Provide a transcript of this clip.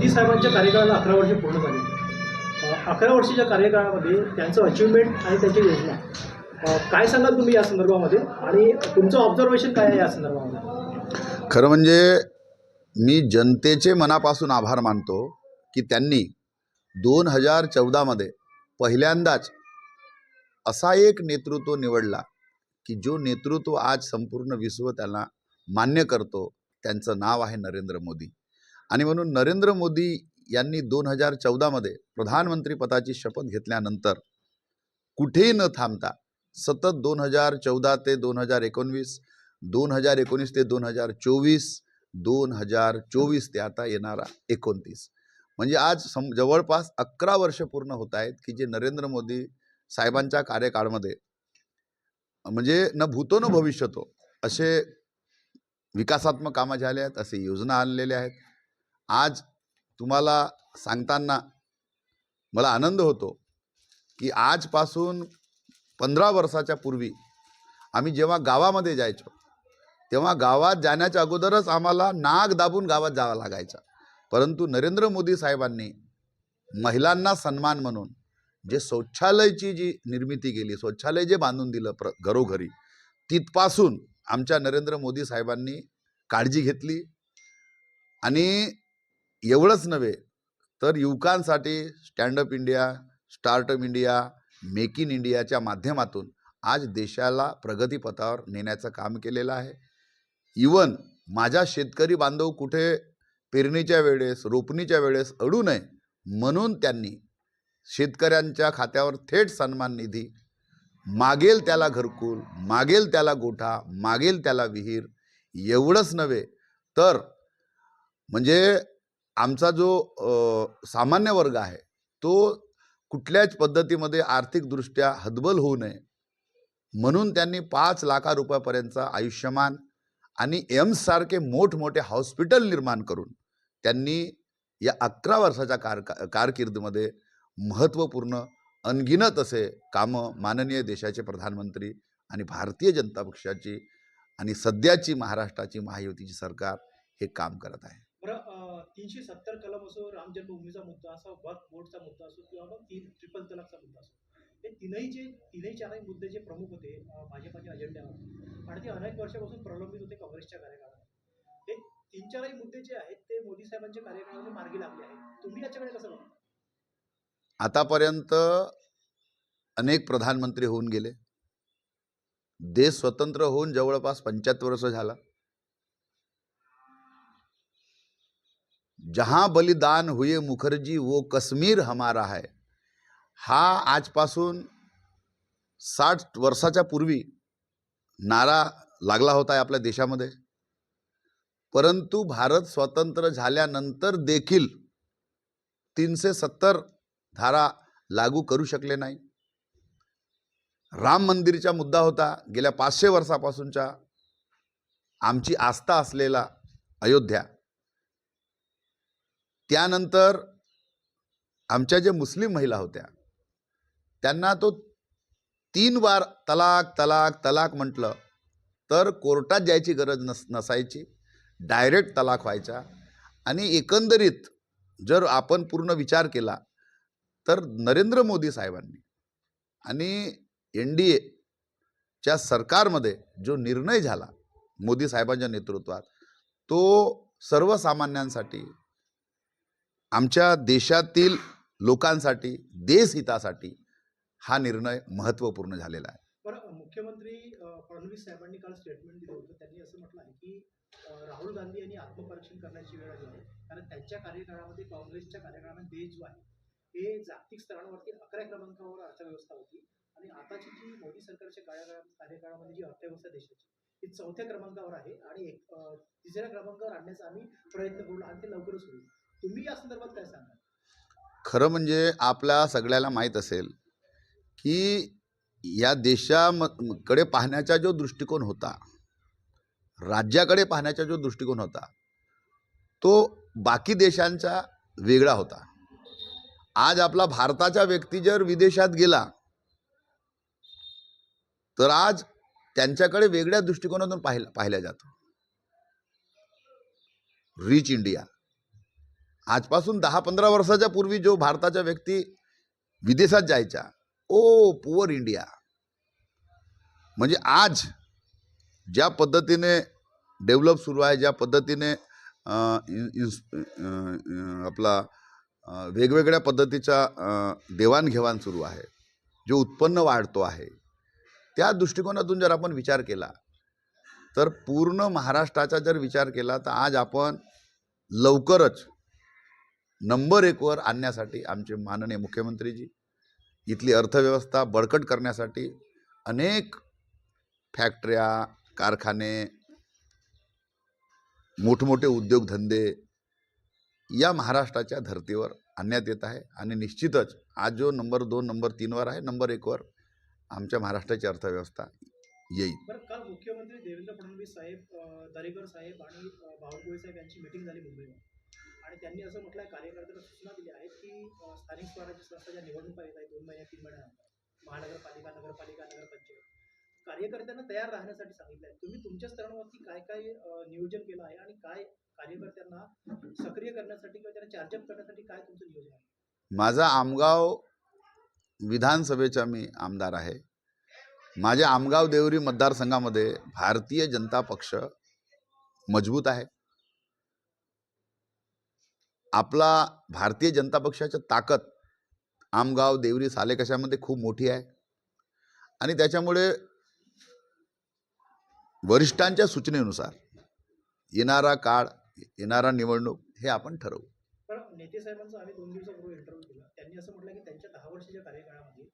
मोदी साहेबांच्या कार्यकाळाला अकरा वर्ष पूर्ण झाली. अकरा वर्षाच्या कार्यकाळामध्ये त्यांचं अचिव्हमेंट आणि त्यांची योजना. काय सांगाल तुम्ही या संदर्भामध्ये? आणि तुमचं ऑब्झर्वेशन काय आहे या संदर्भामध्ये? खरं म्हणजे मी जनतेचे मनापासून आभार मानतो की त्यांनी दोन हजार चौदामध्ये पहिल्यांदाच असा एक नेतृत्व निवडला की जो नेतृत्व आज संपूर्ण विश्व त्यांना मान्य करतो त्यांचं नाव आहे नरेंद्र मोदी. आणि म्हणून नरेंद्र मोदी यांनी दोन हजार चौदामध्ये प्रधानमंत्रीपदाची शपथ घेतल्यानंतर कुठेही न थांबता सतत दोन हजार चौदा ते दोन हजार एकोणवीस दोन हजार एकोणीस ते दोन हजार चोवीस दोन हजार चोवीस ते आता येणारा एकोणतीस. म्हणजे आज सम जवळपास अकरा वर्ष पूर्ण होत आहेत की जे नरेंद्र मोदी साहेबांच्या कार्यकाळामध्ये म्हणजे न भूतो न भविष्यतो असे विकासात्मक कामं झाले आहेत असे योजना आणलेल्या आहेत. आज तुम्हाला सांगताना मला आनंद होतो की आजपासून पंधरा वर्षाच्या पूर्वी आम्ही जेव्हा गावामध्ये जायचो तेव्हा गावात जाण्याच्या अगोदरच आम्हाला नाग दाबून गावात जावं लागायचा. परंतु नरेंद्र मोदी साहेबांनी महिलांना सन्मान म्हणून जे शौचालयची जी निर्मिती केली शौचालय जे बांधून दिलं प्र घरोघरी तिथपासून आमच्या नरेंद्र मोदी साहेबांनी काळजी घेतली आणि एवढंच नव्हे तर युवकांसाठी standup India startup India make in इंडियाच्या माध्यमातून आज देशाला प्रगतीपथावर नेण्याचं काम केलेलं आहे. इवन माझ्या शेतकरी बांधव कुठे पेरणीच्या वेळेस रोपणीच्या वेळेस अडू नये म्हणून त्यांनी शेतकऱ्यांच्या खात्यावर थेट सन्मान निधी मागेल त्याला घरकुल मागेल त्याला गोठा मागेल त्याला विहीर एवढंच नव्हे तर म्हणजे आमचा जो सामान्य वर्ग आहे तो कुठल्याच पद्धतीमध्ये आर्थिकदृष्ट्या हतबल होऊ नये. म्हणून त्यांनी पाच लाखा रुपयापर्यंतचा आयुष्यमान आणि एम्ससारखे मोठमोठे हॉस्पिटल निर्माण करून त्यांनी या अकरा वर्षाच्या कार कारकिर्दीमध्ये महत्त्वपूर्ण अनगिनत असे कामं माननीय देशाचे प्रधानमंत्री आणि भारतीय जनता पक्षाची आणि सध्याची महाराष्ट्राची महायुतीची सरकार हे काम करत आहे. तीनशे सत्तर कलम असो राम जन्मभूमीचा मुद्दा असो वक्फ बोर्डचा मुद्दा असो किंवा मग तीन ट्रिपल तलाकचा मुद्दा असो. हे तीनही जे तीनही चारही मुद्दे जे प्रमुख होते भाजपाच्या अजेंड्यावर आणि ते अनेक वर्षापासून प्रलंबित होते काँग्रेसच्या कार्यकाळात. हे तीन चारही मुद्दे जे आहेत ते मोदी साहेबांच्या कार्यकाळामध्ये मार्गी लागले आहेत. तुम्ही याच्याकडे कसं बघता? आतापर्यंत अनेक प्रधानमंत्री होऊन गेले. देश स्वतंत्र होऊन जवळपास पंच्याहत्तर वर्ष झाला. जहां बलिदान हुए मुखर्जी वो कश्मीर हमारा है। हा आजपासून साठ वर्षाच्या पूर्वी नारा लागला होता आहे आपल्या देशामध्ये. परंतु भारत स्वतंत्र झाल्यानंतर देखील तीनशे सत्तर धारा लागू करू शकले नाही. राम मंदिरचा मुद्दा होता. गेल्या पाचशे वर्षापासूनच्या आमची आस्था असलेला अयोध्या. त्यानंतर आमच्या ज्या मुस्लिम महिला होत्या त्यांना तो तीन वार तलाक तलाक तलाक म्हटलं तर कोर्टात जायची गरज नस नसायची. डायरेक्ट तलाक व्हायचा. आणि एकंदरीत जर आपण पूर्ण विचार केला तर नरेंद्र मोदी साहेबांनी आणि एन डी एच्या सरकारमध्ये जो निर्णय झाला मोदी साहेबांच्या नेतृत्वात तो सर्वसामान्यांसाठी आमच्या देशातील लोकांसाठी देशहितासाठी हा निर्णय महत्त्वपूर्ण झालेला आहे. पण मुख्यमंत्री फडणवीस साहेबांनी काल स्टेटमेंट दिलं होतं. त्यांनी असं म्हटलं आहे की राहुल गांधी यांनी आत्मपरीक्षण करण्याची वेळ आली आहे. कारण त्यांच्या कार्यकाळामध्ये काँग्रेसच्या कार्यकाळामध्ये देश जो आहे हे जागतिक स्तरावरती अकरा क्रमांकावर अर्थव्यवस्था होती. आणि आताची जी मोदी सरकारच्या कार्यकाळा कार्यकाळामध्ये जी अर्थव्यवस्था देशाची ती चौथ्या क्रमांकावर आहे. आणि एक तिसऱ्या क्रमांकावर आणण्याचा आम्ही प्रयत्न करू आणि ते लवकरच होईल. तुम्ही या संदर्भात काय सांगा खरं म्हणजे आपल्या सगळ्याला माहीत असेल की या देशाकडे पाहण्याचा जो दृष्टिकोन होता राज्याकडे पाहण्याचा जो दृष्टिकोन होता तो बाकी देशांचा वेगळा होता. आज आपला भारताचा व्यक्ती जर विदेशात गेला तर आज त्यांच्याकडे वेगळ्या दृष्टिकोनातून पाहिलं पाहिल्या जातं. रिच इंडिया आजपासून दहा पंधरा वर्षाच्या पूर्वी जो भारताच्या व्यक्ती विदेशात जायच्या ओ पुअर इंडिया. म्हणजे आज ज्या पद्धतीने डेव्हलप सुरू आहे ज्या पद्धतीने इन्स- आपला वेगवेगळ्या पद्धतीचा देवाणघेवाण सुरू आहे जो उत्पन्न वाढतो आहे त्या दृष्टिकोनातून जर आपण विचार केला तर पूर्ण महाराष्ट्राचा जर विचार केला तर आज आपण लवकरच नंबर एकवर आणण्यासाठी आमचे माननीय मुख्यमंत्रीजी इथली अर्थव्यवस्था बळकट करण्यासाठी अनेक फॅक्टऱ्या कारखाने मोठमोठे उद्योगधंदे या महाराष्ट्राच्या धर्तीवर आणण्यात येत आहे. आणि निश्चितच आज जो नंबर दोन नंबर तीनवर आहे नंबर एकवर आमच्या महाराष्ट्राची अर्थव्यवस्था येईल. काल मुख्यमंत्री देवेंद्र फडणवीस साहेब दरेकर साहेब आणि बावनकुळे साहेब यांची मिटिंग झाली मुंबईमध्ये. आणि त्यांनी असं म्हटलं आहे कार्यकर्त्यांना सूचना दिल्या आहेत की स्थानिक स्वराज्य संस्था ज्या निवडणुका येत आहेत दोन महिन्या तीन महिन्यानंतर महानगरपालिका नगरपालिका नगरपंचायत. कार्यकर्त्यांना तयार राहण्यासाठी सांगितलं आहे तुम्ही तुमच्या स्तरावरती काय काय नियोजन केलं आहे आणि काय कार्यकर्त्यांना सक्रिय करण्यासाठी किंवा त्यांना चार्जअप करण्यासाठी काय तुमचं नियोजन आहे? माझा आमगाव विधानसभेचा मी आमदार आहे. माझ्या आमगाव देवरी मतदारसंघामध्ये भारतीय जनता पक्ष मजबूत आहे. आपला भारतीय जनता पक्षाच्या ताकद आमगाव देवरी साले कशामध्ये खूप मोठी आहे. आणि त्याच्यामुळे वरिष्ठांच्या सूचनेनुसार येणारा काळ येणारा निवडणूक हे आपण ठरवू. नेते साहेबांचा आम्ही दोन दिवसापूर्वी इंटरव्ह्यू त्यांनी असं म्हटलं की त्यांच्या दहा वर्षाच्या कार्यकाळामध्ये